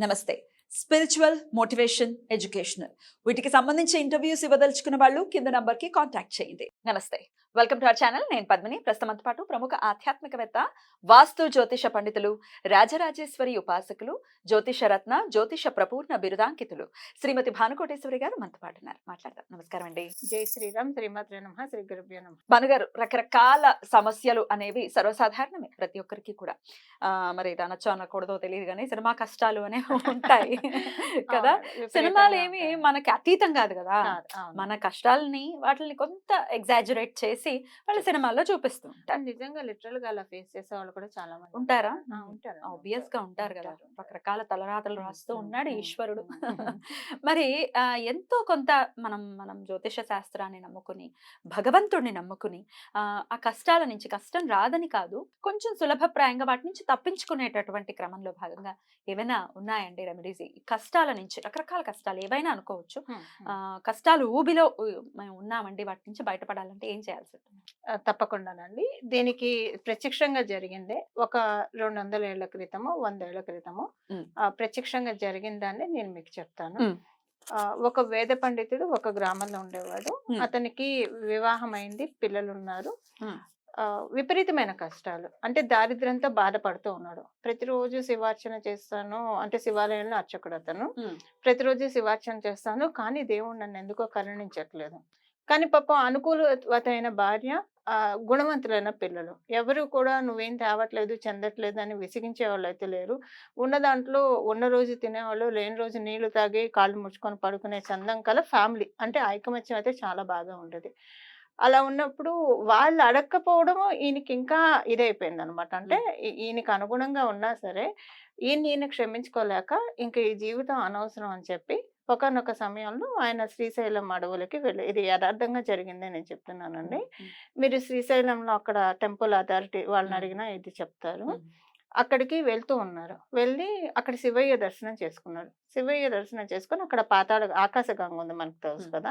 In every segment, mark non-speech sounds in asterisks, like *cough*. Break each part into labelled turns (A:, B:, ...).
A: నమస్తే. Spiritual motivation educational వీటికి సంబంధించి ఇంటర్వ్యూస్ ఇవ్వదలుచుకున్న వాళ్ళు కింద నంబర్కి కాంటాక్ట్ చేయండి. నమస్తే. Welcome to our channel. నేను పద్మిని. ప్రస్తుతంతో పాటు ప్రముఖ ఆధ్యాత్మికవేత్త వాస్తు జ్యోతిష పండితులు రాజరాజేశ్వరి ఉపాసకులు జ్యోతిష రత్న జ్యోతిష ప్రపూర్ణ బిరుదాంకితులు. శ్రీమతి భానుకోటేశ్వరి గారు మనతో పాటు ఉన్నారు. మాట్లాడదాం. నమస్కారం అండి.
B: జై శ్రీరామ్. శ్రీమాత్రే నమ. శ్రీ గురుభ్యో నమ.
A: భానుగారు రకరకాల సమస్యలు అనేవి సర్వసాధారణమే ప్రతి ఒక్కరికి కూడా. మరి అనొచ్చో అనకూడదో తెలియదు కానీ సినిమా కష్టాలు అనేవి *laughs* ఉంటాయి కదా. సినిమాలు ఏమి మనకి అతీతం కాదు కదా. మన కష్టాలని వాటిని కొంత ఎగ్జాజురేట్ చేసి వాళ్ళ సినిమాల్లో చూపిస్తూ ఉంటారు.
B: నిజంగా లిటరల్గా అలా ఫేస్ చేసే వాళ్ళు కూడా చాలా మంది
A: ఉంటారా?
B: ఉంటారు.
A: ఆబ్వియస్గా ఉంటారు. కదా. రకరకాల తలరాతలు రాస్తూ ఉన్నాడు ఈశ్వరుడు. *laughs* మరి ఆ, ఎంతో కొంత మనం మనం జ్యోతిష శాస్త్రాన్ని నమ్ముకుని భగవంతుడిని నమ్ముకుని ఆ, కష్టాల నుంచి కష్టం రాదని కాదు కొంచెం సులభప్రాయంగా వాటి నుంచి తప్పించుకునేటటువంటి క్రమంలో భాగంగా ఏమైనా ఉన్నాయండి రెమెడీస్? కష్టాల నుంచి రకరకాల కష్టాలు ఏవైనా అనుకోవచ్చు. కష్టాలు ఊబిలో మేము ఉన్నామండి వాటి నుంచి బయటపడాలంటే ఏం చేయాల్సి
B: తప్పకుండానండి. దీనికి ప్రత్యక్షంగా జరిగిందే ఒక రెండు వందల ఏళ్ళ క్రితము వంద ఏళ్ళ క్రితము ప్రత్యక్షంగా జరిగిన దాన్ని నేను మీకు చెప్తాను. ఒక వేద పండితుడు ఒక గ్రామంలో ఉండేవాడు. అతనికి వివాహం అయింది పిల్లలు ఉన్నారు విపరీతమైన కష్టాలు. అంటే దారిద్ర్యంతో బాధపడుతూ ఉన్నాడు. ప్రతిరోజు శివార్చన చేస్తాను. అంటే శివాలయంలో అర్చకుడు అతను. ప్రతిరోజు శివార్చన చేస్తాను. కానీ దేవుడు నన్ను ఎందుకో కరుణించట్లేదు. కానీ పాపం అనుకూలవతైన భార్య గుణవంతులైన పిల్లలు. ఎవరు కూడా నువ్వేం తేవట్లేదు చెందట్లేదు అని విసిగించే వాళ్ళు అయితే లేరు. ఉన్న దాంట్లో ఉన్న రోజు తినేవాళ్ళు లేని రోజు నీళ్ళు తాగి కాళ్ళు ముడుచుకొని పడుకునే చందం కల ఫ్యామిలీ. అంటే ఐకమత్యం అయితే చాలా బాగా ఉండేది. అలా ఉన్నప్పుడు వాళ్ళు అడగకపోవడం ఈయనకి ఇంకా ఇదైపోయింది అనమాట అంటే ఈయనకి అనుగుణంగా ఉన్నా సరే ఈయన ఈయన క్షమించుకోలేక ఇంక ఈ జీవితం అనవసరం అని చెప్పి ఒకనొక సమయంలో ఆయన శ్రీశైలం అడవులకి వెళ్ళి ఇది యథార్థంగా జరిగిందే నేను చెప్తున్నానండి. మీరు శ్రీశైలంలో అక్కడ టెంపుల్ అథారిటీ వాళ్ళని. అడిగినా ఇది చెప్తారు. అక్కడికి వెళ్తూ ఉన్నారు వెళ్ళి అక్కడ శివయ్య దర్శనం చేసుకున్నారు శివయ్య దర్శనం చేసుకుని అక్కడ పాతాళ ఆకాశ గంగ ఉంది మనకు తెలుసు. కదా.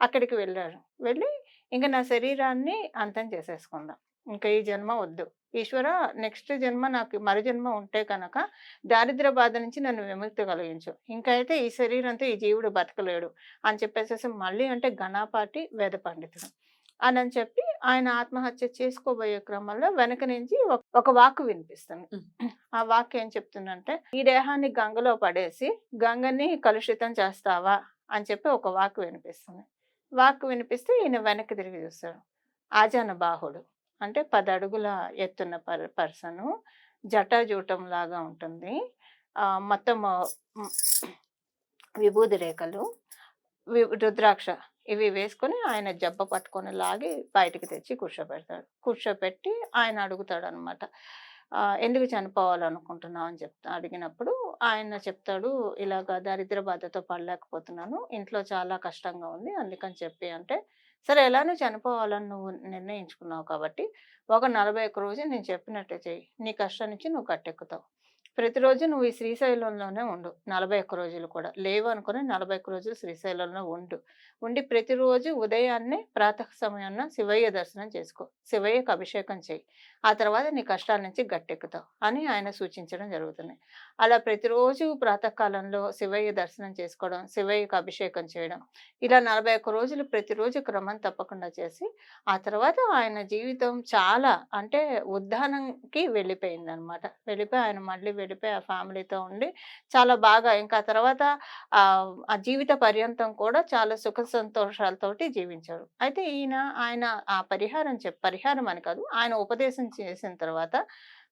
B: అక్కడికి వెళ్ళారు వెళ్ళి ఇంకా నా శరీరాన్ని అంతం చేసేసుకుందాం ఇంకా ఈ జన్మ వద్దు. ఈశ్వర నెక్స్ట్ జన్మ నాకు మరు జన్మ ఉంటే కనుక దారిద్ర బాధ నుంచి నన్ను విముక్తి కలిగించు. ఇంకా అయితే ఈ శరీరంతో ఈ జీవుడు బతకలేడు అని చెప్పేసి మళ్ళీ అంటే ఘనాపాటి వేద పండితుడు. అని అని చెప్పి ఆయన ఆత్మహత్య చేసుకోబోయే క్రమంలో వెనక నుంచి ఒక- వాక్కు వినిపిస్తుంది. ఆ వాక్కు ఏం చెప్తుందంటే ఈ దేహాన్ని గంగలో పడేసి గంగని కలుషితం చేస్తావా? అని చెప్పి ఒక వాక్కు వినిపిస్తుంది. వాక్కు వినిపిస్తే ఈయన వెనక్కి తిరిగి చూస్తాడు. ఆజాన బాహుడు అంటే పది అడుగుల ఎత్తున్న పర్ పర్సను జటాజూటం లాగా ఉంటుంది. మొత్తం విభూది రేఖలు వి- రుద్రాక్ష ఇవి వేసుకొని ఆయన జబ్బ పట్టుకొని లాగి బయటికి తెచ్చి కూర్చోబెడతాడు. కూర్చోబెట్టి ఆయన అడుగుతాడు అనమాట ఎందుకు చనిపోవాలనుకుంటున్నావు? అని చెప్తా అడిగినప్పుడు ఆయన చెప్తాడు ఇలాగ దరిద్ర బాధతో పడలేకపోతున్నాను ఇంట్లో చాలా కష్టంగా ఉంది అందుకని చెప్పి అంటే సరే ఎలానో చనిపోవాలని నువ్వు నిర్ణయించుకున్నావు కాబట్టి ఒక నలభై ఒక్క రోజు నేను చెప్పినట్టు చెయ్యి. నీ కష్టం నుంచి నువ్వు కట్టెక్కుతావు. ప్రతిరోజు నువ్వు ఈ శ్రీశైలంలోనే ఉండు. నలభై ఒక్క రోజులు కూడా. లేవు అనుకుని నలభై ఒక్క రోజులు శ్రీశైలంలో ఉండు. ఉండి ప్రతిరోజు ఉదయాన్నే ప్రాతః సమయాన్న శివయ్య దర్శనం చేసుకో. శివయ్యకు అభిషేకం చేయి ఆ తర్వాత నీ కష్టాల నుంచి గట్టెక్కుతావు అని ఆయన సూచించడం జరుగుతుంది. అలా ప్రతిరోజు ప్రాతకాలంలో శివయ్య దర్శనం చేసుకోవడం శివయ్యకు అభిషేకం చేయడం ఇలా నలభై ఒక్క రోజులు ప్రతిరోజు క్రమం తప్పకుండా చేసి ఆ తర్వాత ఆయన జీవితం చాలా అంటే ఉద్దానంకి వెళ్ళిపోయింది అనమాట వెళ్ళిపోయి ఆయన మళ్ళీ వెళ్ళిపోయి ఆ ఫ్యామిలీతో ఉండి చాలా బాగా ఇంకా తర్వాత ఆ ఆ జీవిత పర్యంతం కూడా చాలా సుఖ సంతోషాలతోటి జీవించాడు అయితే ఈయన ఆయన ఆ పరిహారం చెప్ పరిహారం అని కాదు ఆయన ఉపదేశం చేసిన తర్వాత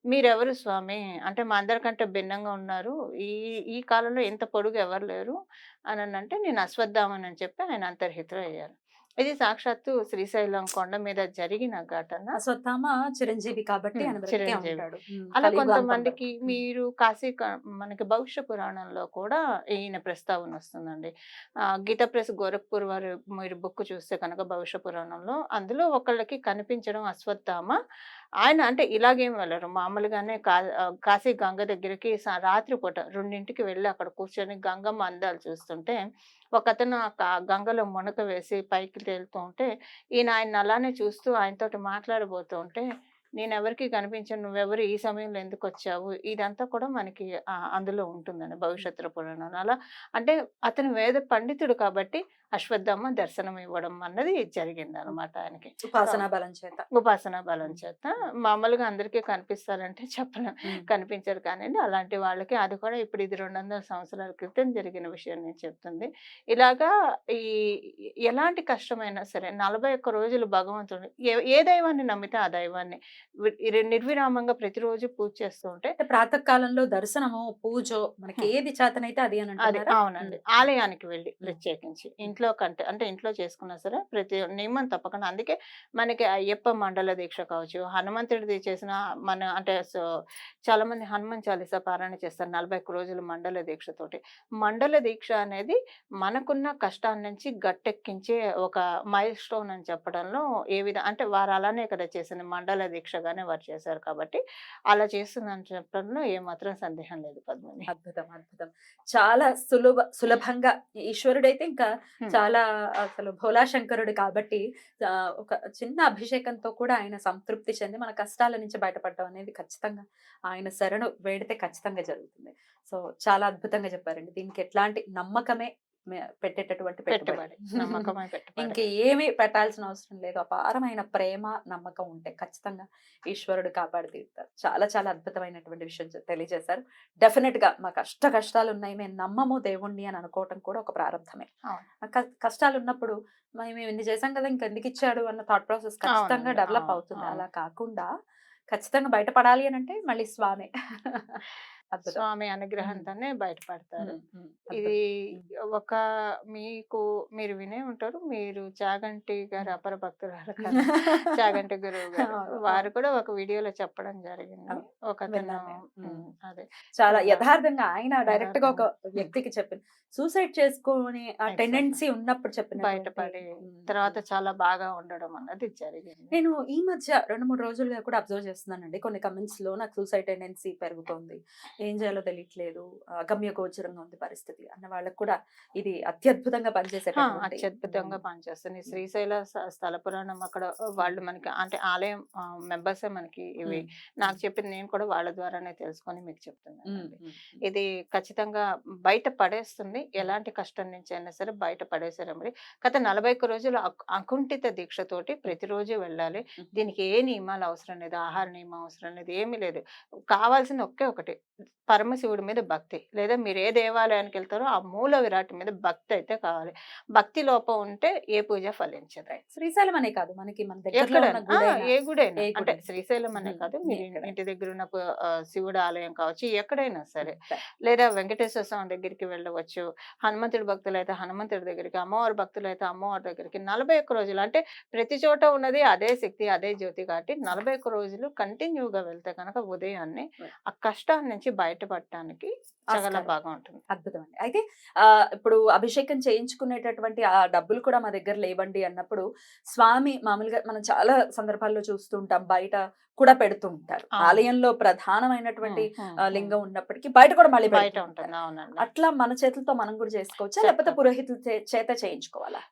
B: మీరెవరు స్వామి? అంటే మా అందరికంటే భిన్నంగా ఉన్నారు. ఈ ఈ కాలంలో ఇంత పొడుగు ఎవరు లేరు? అని అంటే నేను అశ్వత్థామని అని చెప్పి ఆయన అంతర్హితులు అయ్యారు ఇది సాక్షాత్తు శ్రీశైలం కొండ మీద జరిగిన ఘటన.
A: అశ్వత్థామ చిరంజీవి కాబట్టి
B: చిరంజీవి. అలా కొంతమందికి. మీరు కాశీ మనకి భవిష్య పురాణంలో కూడా ఈయన ప్రస్తావన వస్తుందండి. ఆ, గీత ప్రెస్ గోరఖ్పూర్ వారి మీరు బుక్ చూస్తే కనుక భవిష్య పురాణంలో అందులో ఒకళ్ళకి కనిపించడం అశ్వత్థామ. ఆయన అంటే ఇలాగేం వెళ్ళరు. మామూలుగానే కా కాశీ గంగ దగ్గరికి రాత్రిపూట రెండింటికి వెళ్ళి అక్కడ కూర్చొని గంగమ్మ అందాలు చూస్తుంటే ఒకతను గంగలో మునక వేసి పైకి తేలుతూ ఉంటే ఈయన ఆయన అలానే చూస్తూ ఆయనతోటి మాట్లాడబోతూ ఉంటే నేను ఎవరికి కనిపించను నువ్వెవరు ఈ సమయంలో ఎందుకు వచ్చావు? ఇదంతా కూడా మనకి అందులో ఉంటుందండి భవిష్యత్తు పురాణం అలా అంటే అతను వేద పండితుడు కాబట్టి అశ్వత్థామ దర్శనం ఇవ్వడం అన్నది జరిగింది అనమాట ఆయనకి.
A: ఉపాసనా బలం చేత.
B: ఉపాసన బలం చేత. మామూలుగా అందరికీ కనిపిస్తారంటే చెప్పలేం. కనిపించరు కానివ్వండి అలాంటి వాళ్ళకి అది కూడా ఇప్పుడు ఇది రెండు వందల సంవత్సరాల క్రితం జరిగిన విషయం నేను చెప్తుంది. ఇలాగా ఈ ఎలాంటి కష్టమైనా సరే నలభై ఒక్క రోజులు భగవంతుడు ఏ ఏ దైవాన్ని నమ్మితే ఆ దైవాన్ని నిర్విరామంగా ప్రతిరోజు పూజ చేస్తూ ఉంటే
A: ప్రాతకాలంలో దర్శనము పూజో మనకి. ఏది చేతనైతే అది అని
B: అవునండి. ఆలయానికి వెళ్ళి ప్రత్యేకించి. ఇంట్లో కంటే అంటే ఇంట్లో చేసుకున్నా సరే ప్రతి నియమం తప్పకుండా. అందుకే మనకి అయ్యప్ప మండల దీక్ష కావచ్చు హనుమంతుడిది చేసిన మన అంటే సో చాలా మంది హనుమాన్ చాలీసా పారాయణ చేస్తారు నలభై ఒక్క రోజులు మండల దీక్షతోటి మండల దీక్ష అనేది మనకున్న కష్టాన్ని నుంచి గట్టెక్కించే ఒక మైల్ స్టోన్ అని చెప్పడంలో ఏ విధంగా అంటే వారు అలానే కదా చేసింది మండల దీక్షగానే వారు చేశారు కాబట్టి అలా చేస్తుందని చెప్పడంలో ఏమాత్రం సందేహం లేదు పద్మిని.
A: అద్భుతం అద్భుతం. చాలా సులభ సులభంగా ఈశ్వరుడైతే ఇంకా. చాలా అసలు భోలా శంకరుడు కాబట్టి ఒక చిన్న అభిషేకంతో కూడా ఆయన సంతృప్తి చెంది మన కష్టాల నుంచి బయటపడడం అనేది ఖచ్చితంగా ఆయన శరణు వేడితే ఖచ్చితంగా జరుగుతుంది. సో చాలా అద్భుతంగా చెప్పారండి. దీనికి ఎట్లాంటి నమ్మకమే పెట్టేటటువంటి
B: పెట్టుబడి. *laughs*
A: ఇంక ఏమీ పెట్టాల్సిన అవసరం లేదు. అపారమైన ప్రేమ నమ్మకం ఉంటే ఖచ్చితంగా ఈశ్వరుడు కాపాడి తీరుతారు. చాలా చాలా అద్భుతమైనటువంటి విషయం తెలియజేశారు. డెఫినెట్గా మా కష్ట కష్టాలు ఉన్నాయి మేము నమ్మము దేవుణ్ణి అని అనుకోవటం కూడా ఒక ప్రారంభమే. కష్టాలు ఉన్నప్పుడు "మరి మేము ఇన్ని చేసాం కదా ఇంకెందుకు ఇచ్చాడు అన్న థాట్ ప్రాసెస్ ఖచ్చితంగా డెవలప్ అవుతుంది. అలా కాకుండా ఖచ్చితంగా బయటపడాలి అని అంటే మళ్ళీ స్వామి. *laughs*
B: స్వామి అనుగ్రహంతోనే బయటపడతారు. ఇది ఒక మీకు మీరు వినే ఉంటారు. మీరు చాగంటి గారు అపర భక్తురాలు *laughs* చాగంటి గురువు గారు. వారు కూడా ఒక వీడియోలో చెప్పడం జరిగింది. ఒక అదే.
A: చాలా యథార్థంగా ఆయన డైరెక్ట్గా ఒక. వ్యక్తికి చెప్పింది సూసైడ్ చేసుకునే. టెండెన్సీ ఉన్నప్పుడు చెప్పిన
B: బయటపడి తర్వాత చాలా బాగా ఉండడం అన్నది జరిగింది.
A: నేను ఈ మధ్య రెండు మూడు రోజులుగా కూడా అబ్జర్వ్ చేస్తున్నానండి. కొన్ని కమెంట్స్లో నాకు సూసైడ్ టెండెన్సీ పెరుగుతోంది. ఏం చేయాలో తెలియట్లేదు. గమ్య గోచరంగా ఉంది పరిస్థితి అన్న వాళ్ళకి కూడా ఇది అత్యద్భుతంగా పనిచేసేటటువంటి
B: అత్యద్భుతంగా పనిచేస్తుంది. శ్రీశైల స్థల పురాణం అక్కడ వాళ్ళు మనకి అంటే ఆలయం మెంబర్సే మనకి ఇవి. నాకు చెప్పింది నేను కూడా వాళ్ళ ద్వారానే తెలుసుకొని మీకు చెప్తున్నాను. ఇది ఖచ్చితంగా బయట పడేస్తుంది. ఎలాంటి కష్టం నుంచి అయినా సరే బయట పడేసారమ్మడి గత నలభై ఒక్క రోజులు అకు- అకుంఠిత దీక్షతోటి ప్రతిరోజు వెళ్ళాలి. దీనికి ఏ నియమాలు అవసరం లేదు. ఆహార నియమం అవసరం లేదు. ఏమీ లేదు. కావాల్సింది ఒకే ఒకటి. పరమశివుడి మీద భక్తి. లేదా మీరు ఏ దేవాలయానికి వెళ్తారో ఆ మూల విరాట్ మీద భక్తి అయితే కావాలి. భక్తి లోపం ఉంటే ఏ పూజ ఫలించదు.
A: శ్రీశైలం అనే కాదు. మనకి మన గుడైనా.
B: ఏ గుడైనా. అంటే. శ్రీశైలం అనే కాదు. మీరు. ఇంటి దగ్గర ఉన్న శివుడు ఆలయం కావచ్చు ఎక్కడైనా సరే. లేదా వెంకటేశ్వర స్వామి దగ్గరికి వెళ్ళవచ్చు. హనుమంతుడి భక్తులు అయితే హనుమంతుడి దగ్గరికి అమ్మవారి భక్తులు అయితే అమ్మవారి దగ్గరికి నలభై ఒక్క రోజులు. అంటే ప్రతి చోట ఉన్నది అదే శక్తి అదే జ్యోతి కాబట్టి నలభై ఒక్క రోజులు కంటిన్యూగా వెళ్తే కనుక ఉదయాన్నే. ఆ కష్టాల నుంచి బయటపడటానికి చాలా
A: ఆస్కారం.
B: బాగా ఉంటుంది
A: అద్భుతం అండి అయితే ఆ, ఇప్పుడు అభిషేకం చేయించుకునేటటువంటి ఆ డబ్బులు కూడా మా దగ్గర లేవండి అన్నప్పుడు స్వామి మామూలుగా మనం చాలా సందర్భాల్లో చూస్తూ ఉంటాం బయట కూడా పెడుతూ ఉంటారు. ఆలయంలో ప్రధానమైనటువంటి. లింగం ఉన్నప్పటికీ బయట కూడా మళ్ళీ
B: బయట ఉంటుంది
A: అట్లా మన చేతులతో మనం కూడా చేసుకోవచ్చా లేకపోతే. పురోహితుల చేత చేయించుకోవాలా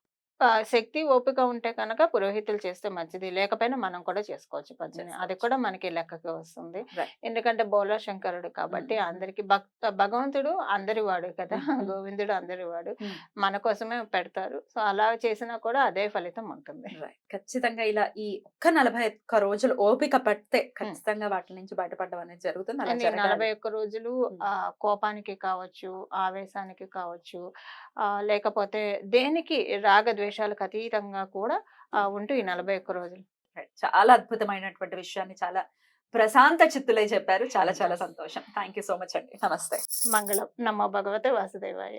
B: శక్తి ఓపిక ఉంటే కనుక పురోహితులు చేస్తే మంచిది లేకపోయినా మనం కూడా చేసుకోవచ్చు పద్మిని అది. కూడా మనకి లెక్కకి వస్తుంది. ఎందుకంటే బోలా శంకరుడు కాబట్టి. అందరికి భక్త భగవంతుడు అందరి వాడు కదా. గోవిందుడు అందరి వాడు. మన కోసమే పెడతారు సో అలా చేసినా కూడా అదే ఫలితం ఉంటుంది.
A: ఖచ్చితంగా ఇలా ఈ ఒక్క నలభై ఒక్క రోజులు ఓపిక పడితే ఖచ్చితంగా వాటి నుంచి బయటపడడం అనేది జరుగుతుంది
B: నలభై. ఒక్క రోజులు. ఆ కోపానికి కావచ్చు ఆవేశానికి కావచ్చు ఆ లేకపోతే దేనికి రాగద్వేషాలకు అతీతంగా కూడా ఆ, ఉంటూ ఈ నలభై ఒక్క రోజులు.
A: చాలా అద్భుతమైనటువంటి విషయాన్ని చాలా ప్రశాంత చిత్తులై చెప్పారు. చాలా చాలా సంతోషం. థ్యాంక్ యూ సో మచ్ అండి. నమస్తే.
B: మంగళం. నమ్మ భగవతే వాసుదేవాయ.